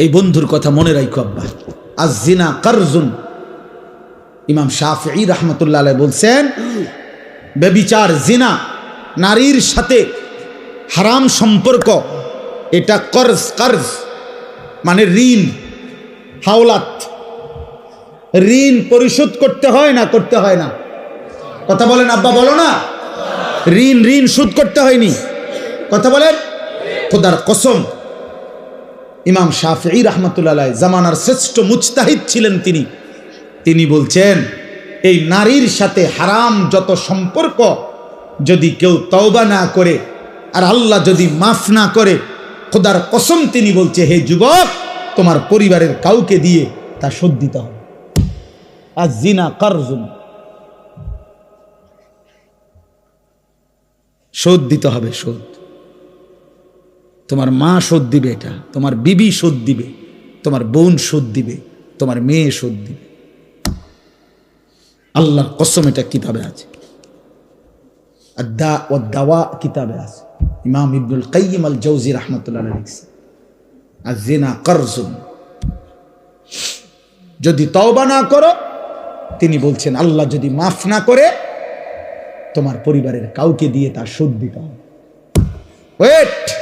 এই বন্ধুর কথা মনে রাখো আব্বা। আজ জিনা কারজুন। ইমাম শাফি রহমতুল্লাহ বলছেন, বেবিচার জিনা, নারীর সাথে হারাম সম্পর্ক, এটা কর্জ কর্জ মানে ঋণ, হাওলাত। ঋণ পরিশোধ করতে হয় না, করতে হয় না? কথা বলেন আব্বা, বলো না। ঋণ ঋণ শোধ করতে হয়নি। কথা বলেন? খোদার কসম। ইমাম শাফি রহমতুল্লাহ জামানার শ্রেষ্ঠ মুজতাহিদ ছিলেন তিনি। তিনি বলছেন, এই নারীর সাথে হারাম যত সম্পর্ক, যদি কেউ তওবা না করে আর আল্লাহ যদি মাফ না করে, খোদার কসম তিনি বলছে, হে যুবক, তোমার পরিবারের কাউকে দিয়ে তা শোধ দিতে হবে। আর জিনা কারজুন। শোধ দিতে হবে, শোধ। তোমার মা শোধ দিবে এটা, তোমার বিবি শোধ দিবে, তোমার বোন শোধ দিবে, তোমার মেয়ে শোধ দিবে। আল্লাহর কসম এটা কিতাবে আছে। কিতাবে আছে। ইমাম ইবনুল কাইম আল জৌজি রহমতুল্লাহ লিখছে আর জেনা করজুন যদি তওবা না করো, তিনি বলছেন, আল্লাহ যদি মাফ না করে, তোমার পরিবারের কাউকে দিয়ে তার শোধ দিতে হবে। ওয়েট!